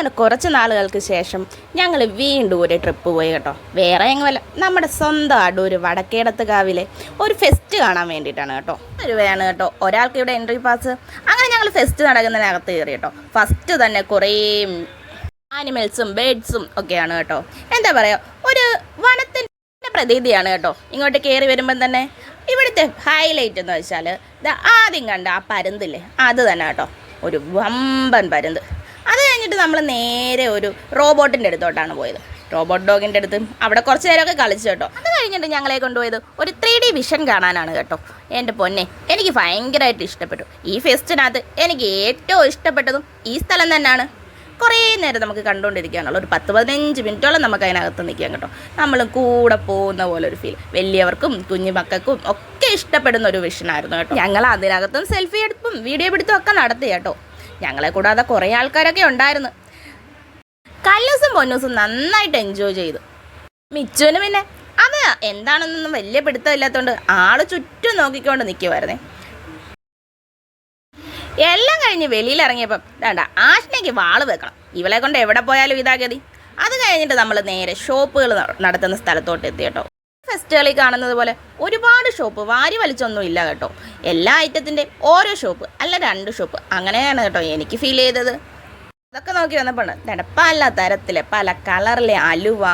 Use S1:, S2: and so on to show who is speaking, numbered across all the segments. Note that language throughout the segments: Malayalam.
S1: അങ്ങനെ കുറച്ച് നാളുകൾക്ക് ശേഷം ഞങ്ങൾ വീണ്ടും ഒരു ട്രിപ്പ് പോയി കേട്ടോ. വേറെ എങ്ങുമല്ല. നമ്മുടെ സ്വന്തം അടൂർ വടക്കേടത്ത് കാവിലെ ഒരു ഫെസ്റ്റ് കാണാൻ വേണ്ടിയിട്ടാണ് കേട്ടോ. രൂപയാണ് കേട്ടോ. ഒരാൾക്ക് ഇവിടെ എൻട്രി പാസ് അങ്ങനെ ഞങ്ങൾ ഫെസ്റ്റ് നടക്കുന്നതിനകത്ത് കയറി കേട്ടോ. ഫസ്റ്റ് തന്നെ കുറേ ആനിമൽസും ബേഡ്സും ഒക്കെയാണ് കേട്ടോ. എന്താ പറയുക ഒരു വനത്തിന്റെ പ്രതീതിയാണ് കേട്ടോ. ഇങ്ങോട്ട് കയറി വരുമ്പം തന്നെ ഇവിടുത്തെ ഹൈലൈറ്റ് എന്ന് വെച്ചാൽ ഇത് ആദ്യം കണ്ട ആ പരുന്തില്ലേ? അത് തന്നെ കേട്ടോ. ഒരു വമ്പൻ പരുന്ത്. കഴിഞ്ഞിട്ട് നമ്മൾ നേരെ ഒരു റോബോട്ടിന്റെ അടുത്തോട്ടാണ് പോയത്. റോബോട്ട് ഡോഗിന്റെ അടുത്ത് അവിടെ കുറച്ച് നേരമൊക്കെ കളിച്ചു കേട്ടോ. അത് കഴിഞ്ഞിട്ട് ഞങ്ങളെ കൊണ്ടുപോയത് ഒരു ത്രീ ഡി വിഷൻ കാണാനാണ് കേട്ടോ. എന്റെ പൊന്നെ എനിക്ക് ഭയങ്കരമായിട്ട് ഇഷ്ടപ്പെട്ടു. ഈ ഫെസ്റ്റിനകത്ത് എനിക്ക് ഏറ്റവും ഇഷ്ടപ്പെട്ടതും ഈ സ്ഥലം തന്നെയാണ്. കുറേ നേരം നമുക്ക് കണ്ടുകൊണ്ടിരിക്കാനുള്ള ഒരു പത്ത് പതിനഞ്ച് മിനിറ്റോളം നമുക്ക് അതിനകത്ത് നിൽക്കാം കേട്ടോ. നമ്മൾ കൂടെ പോകുന്ന പോലെ ഒരു ഫീൽ വലിയവർക്കും കുഞ്ഞു മക്കൾക്കും ഒക്കെ ഇഷ്ടപ്പെടുന്ന ഒരു വിഷനായിരുന്നു കേട്ടോ. ഞങ്ങൾ അതിനകത്തും സെൽഫി എടുപ്പും വീഡിയോ പിടുത്തും ഒക്കെ നടത്തി കേട്ടോ. ഞങ്ങളെ കൂടാതെ കുറേ ആൾക്കാരൊക്കെ ഉണ്ടായിരുന്നു. കല്ലൂസും പൊന്നൂസും നന്നായിട്ട് എൻജോയ് ചെയ്തു. മിച്ചുവിന് പിന്നെ അത് എന്താണെന്നൊന്നും വലിയ പിടുത്തമില്ലാത്തതുകൊണ്ട് ആൾ ചുറ്റും നോക്കിക്കൊണ്ട് നിൽക്കുമായിരുന്നേ എല്ലാം കഴിഞ്ഞ് വെളിയിൽ ഇറങ്ങിയപ്പം വേണ്ട ആഷ്നയ്ക്ക് വാൾ വെക്കണം. ഇവളെ കൊണ്ട് എവിടെ പോയാലും ഇതാ ഗതി. അത് കഴിഞ്ഞിട്ട് നമ്മൾ നേരെ ഷോപ്പുകൾ നടത്തുന്ന സ്ഥലത്തോട്ട് എത്തി കേട്ടോ. ഫെസ്റ്റുകളിൽ കാണുന്നത് പോലെ ഒരുപാട് ഷോപ്പ് വാരി വലിച്ചൊന്നും ഇല്ല കേട്ടോ. എല്ലാ ഐറ്റത്തിന്റെ ഓരോ ഷോപ്പ് അല്ല രണ്ട് ഷോപ്പ്. അങ്ങനെയാണ് കേട്ടോ എനിക്ക് ഫീൽ ചെയ്തത്. അതൊക്കെ നോക്കി വന്നപ്പോഴാണ് ദാണ്ട പല തരത്തിലെ പല കളറിലെ അലുവ.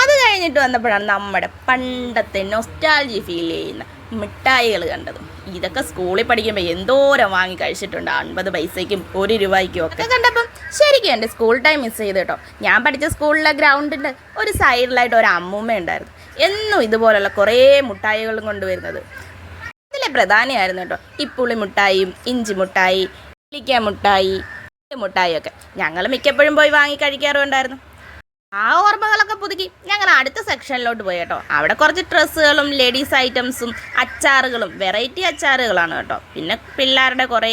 S1: അത് കഴിഞ്ഞിട്ട് വന്നപ്പോഴാണ് നമ്മുടെ പണ്ടത്തെ നൊസ്റ്റാൾജി ഫീൽ ചെയ്യുന്ന മിഠായികൾ കണ്ടത്. ഇതൊക്കെ സ്കൂളിൽ പഠിക്കുമ്പോൾ എന്തോരം വാങ്ങി കഴിച്ചിട്ടുണ്ട്. അൻപത് പൈസയ്ക്കും ഒരു രൂപയ്ക്കും ഒക്കെ. കണ്ടപ്പം ശരിക്കും എന്റെ സ്കൂൾ ടൈം മിസ് ചെയ്ത് കേട്ടോ. ഞാൻ പഠിച്ച സ്കൂളിലെ ഗ്രൗണ്ടിന്റെ ഒരു സൈഡിലായിട്ട് ഒരു അമ്മൂമ്മ ഉണ്ടായിരുന്നു. എന്നും ഇതുപോലുള്ള കുറേ മുട്ടായികളും കൊണ്ടുവരുന്നത്. ഇതിലെ പ്രധാനമായിരുന്നു കേട്ടോ പുളി മുട്ടായിയും ഇഞ്ചി മുട്ടായി ഇല്ലിക്ക മുട്ടായി മുട്ടായി ഒക്കെ. ഞങ്ങൾ മിക്കപ്പോഴും പോയി വാങ്ങി കഴിക്കാറുണ്ടായിരുന്നു. ആ ഓർമ്മകളൊക്കെ പുതുക്കി. ഞങ്ങൾ അടുത്ത സെക്ഷനിലോട്ട് പോയി കേട്ടോ. അവിടെ കുറച്ച് ഡ്രസ്സുകളും ലേഡീസ് ഐറ്റംസും അച്ചാറുകളും വെറൈറ്റി അച്ചാറുകളാണ് കേട്ടോ. പിന്നെ പിള്ളേരുടെ കുറേ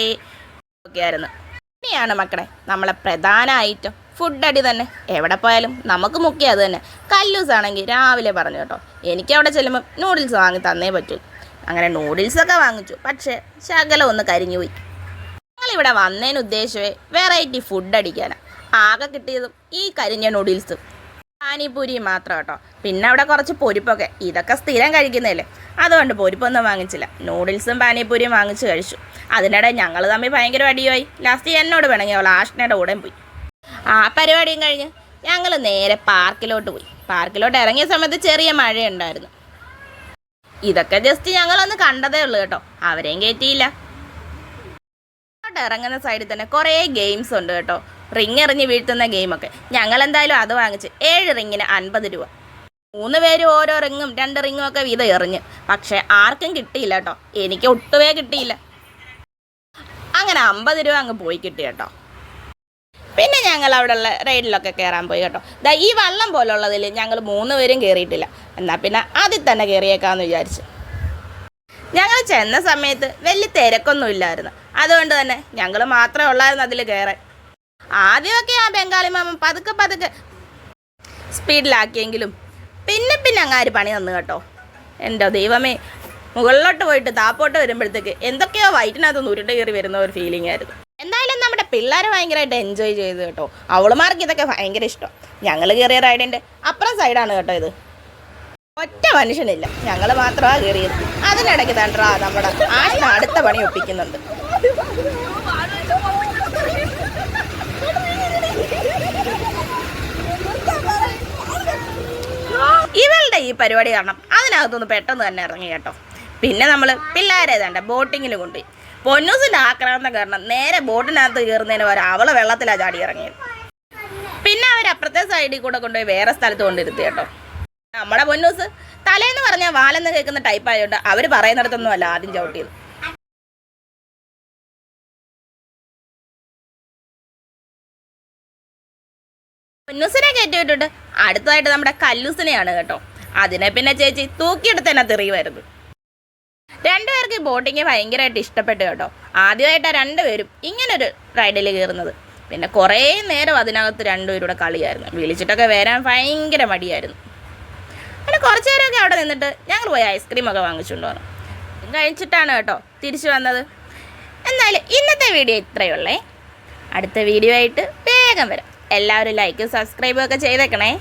S1: ഒക്കെ ആയിരുന്നു ഇനിയാണ് മക്കളെ നമ്മളെ പ്രധാന ഐറ്റം. ഫുഡ് അടി തന്നെ. എവിടെ പോയാലും നമുക്ക് മുഖ്യം അത് തന്നെ. കല്ലൂസ് ആണെങ്കിൽ രാവിലെ പറഞ്ഞു കേട്ടോ. എനിക്ക് അവിടെ ചെല്ലുമ്പോൾ നൂഡിൽസ് വാങ്ങി തന്നേ പറ്റൂ. അങ്ങനെ നൂഡിൽസൊക്കെ വാങ്ങിച്ചു. പക്ഷേ ശകലം ഒന്ന് കരിഞ്ഞു പോയി. ഞങ്ങളിവിടെ വന്നതിന് ഉദ്ദേശമേ വെറൈറ്റി ഫുഡ് അടിക്കാനാണ് ആകെ കിട്ടിയതും ഈ കരിഞ്ഞ നൂഡിൽസും പാനിപൂരി മാത്രം കേട്ടോ. പിന്നെ അവിടെ കുറച്ച് പൊരിപ്പൊക്കെ. ഇതൊക്കെ സ്ഥിരം കഴിക്കുന്നതല്ലേ. അതുകൊണ്ട് പൊരിപ്പൊന്നും വാങ്ങിച്ചില്ല. നൂഡിൽസും പാനിപൂരിയും വാങ്ങിച്ച് കഴിച്ചു. അതിനിടെ ഞങ്ങൾ തമ്മിൽ ഭയങ്കര അടിയായി. ലാസ്റ്റ് എന്നോട് വേണമെങ്കിൽ അവൾ ആഷ്ണയുടെ കൂടെ പോയി. ആ പരിപാടിയും കഴിഞ്ഞ് ഞങ്ങൾ നേരെ പാർക്കിലോട്ട് പോയി. പാർക്കിലോട്ട് ഇറങ്ങിയ സമയത്ത് ചെറിയ മഴയുണ്ടായിരുന്നു. ഇതൊക്കെ ജസ്റ്റ് ഞങ്ങളൊന്ന് കണ്ടതേ ഉള്ളൂ കേട്ടോ. അവരെയും കയറ്റിയില്ല ഇറങ്ങുന്ന സൈഡിൽ തന്നെ കുറേ ഗെയിംസ് ഉണ്ട് കേട്ടോ. റിങ് എറിഞ്ഞ് വീഴ്ത്തുന്ന ഗെയിമൊക്കെ ഞങ്ങൾ എന്തായാലും അത് വാങ്ങിച്ച് ഏഴ് റിങ്ങിന് അൻപത് രൂപ. മൂന്ന് പേര് ഓരോ റിങ്ങും രണ്ട് റിങ്ങും ഒക്കെ വീതം എറിഞ്ഞ്. പക്ഷേ ആർക്കും കിട്ടിയില്ല കേട്ടോ. എനിക്ക് ഒട്ടുമേ കിട്ടിയില്ല. അങ്ങനെ അമ്പത് രൂപ അങ്ങ് പോയി കിട്ടി കേട്ടോ. പിന്നെ ഞങ്ങൾ അവിടെയുള്ള റൈഡിലൊക്കെ കയറാൻ പോയി കേട്ടോ. ദാ ഈ വള്ളം പോലുള്ളതിൽ ഞങ്ങൾ മൂന്ന് പേരും കയറിയിട്ടില്ല എന്നാൽ പിന്നെ അതിൽ തന്നെ കയറിയേക്കാമെന്ന് വിചാരിച്ചു. ഞങ്ങൾ ചെന്ന സമയത്ത് വലിയ തിരക്കൊന്നും ഇല്ലായിരുന്നു. അതുകൊണ്ട് തന്നെ ഞങ്ങൾ മാത്രമേ ഉള്ളായിരുന്നു അതിൽ കയറാൻ ആദ്യമൊക്കെ ആ ബംഗാളി മാമൻ പതുക്കെ പതുക്കെ സ്പീഡിലാക്കിയെങ്കിലും പിന്നെ പിന്നെ അങ്ങാര് പണി തന്നു കേട്ടോ. എന്റെ ദൈവമേ. മുകളിലോട്ട് പോയിട്ട് താപ്പോട്ട് വരുമ്പോഴത്തേക്ക് എന്തൊക്കെയോ വയറ്റിനകത്ത് ഉരുണ്ട് കയറി വരുന്ന ഒരു ഫീലിംഗ് ആയിരുന്നു. പിള്ളേർ ഭയങ്കരമായിട്ട് എൻജോയ് ചെയ്തു കേട്ടോ. അവളുമാർക്ക് ഇതൊക്കെ ഭയങ്കര ഇഷ്ടം. ഞങ്ങൾ കയറിയ റൈഡിന്റെ അപ്പുറം സൈഡാണ് കേട്ടോ ഇത്. ഒറ്റ മനുഷ്യനില്ല. ഞങ്ങൾ മാത്രമാണ് കയറിയത് അതിനിടയ്ക്ക് തണ്ടാ നമ്മുടെ ആശ അടുത്ത പണി ഒപ്പിക്കുന്നുണ്ട്. ഇവളുടെ ഈ പരിപാടി കാരണം അതിനകത്തുനിന്ന് പെട്ടെന്ന് തന്നെ ഇറങ്ങി കേട്ടോ. പിന്നെ നമ്മൾ പിള്ളേരെ ഏതാണ്ട് ബോട്ടിങ്ങിൽ കൊണ്ടുപോയി. പൊന്നൂസിന്റെ ആക്രമണം കാരണം നേരെ ബോട്ടിനകത്ത് കയറുന്നതിന് വരെ അവളെ വെള്ളത്തിലാ ചാടി ഇറങ്ങിയത്. പിന്നെ അവർ അപ്പുറത്തെ സൈഡിൽ കൂടെ കൊണ്ടുപോയി വേറെ സ്ഥലത്ത് കൊണ്ടിരുത്തി കേട്ടോ. നമ്മുടെ പൊന്നൂസ് തലേന്ന് പറഞ്ഞാൽ വാലെന്ന് കേൾക്കുന്ന ടൈപ്പ് ആയതുകൊണ്ട് അവർ പറയുന്നിടത്തൊന്നും അല്ല ആദ്യം ചവിട്ടിയത്. പൊന്നൂസിനെ കയറ്റി വിട്ടിട്ട് അടുത്തതായിട്ട് നമ്മുടെ കല്ലൂസിനെയാണ് കേട്ടോ. അതിനെ പിന്നെ ചേച്ചി തൂക്കിയെടുത്ത് തന്നെ തെറിയുമായിരുന്നു. രണ്ടുപേർക്ക് ബോട്ടിങ് ഭയങ്കരമായിട്ട് ഇഷ്ടപ്പെട്ടു കേട്ടോ. ആദ്യമായിട്ടാണ് രണ്ടുപേരും ഇങ്ങനൊരു റൈഡിൽ കയറുന്നത് പിന്നെ കുറേ നേരം അതിനകത്ത് രണ്ടുപേരുടെ കളിയായിരുന്നു. വിളിച്ചിട്ടൊക്കെ വരാൻ ഭയങ്കര മടിയായിരുന്നു. പിന്നെ കുറച്ച് നേരമൊക്കെ അവിടെ നിന്നിട്ട് ഞങ്ങൾ പോയി ഐസ്ക്രീമൊക്കെ വാങ്ങിച്ചുകൊണ്ട് വന്നു. കഴിച്ചിട്ടാണ് കേട്ടോ തിരിച്ചു വന്നത്. എന്നാൽ ഇന്നത്തെ വീഡിയോ ഇത്രയേ ഇത്രയുള്ളേ അടുത്ത വീഡിയോ ആയിട്ട് വേഗം വരാം. എല്ലാവരും ലൈക്കും സബ്സ്ക്രൈബും ഒക്കെ ചെയ്തേക്കണേ.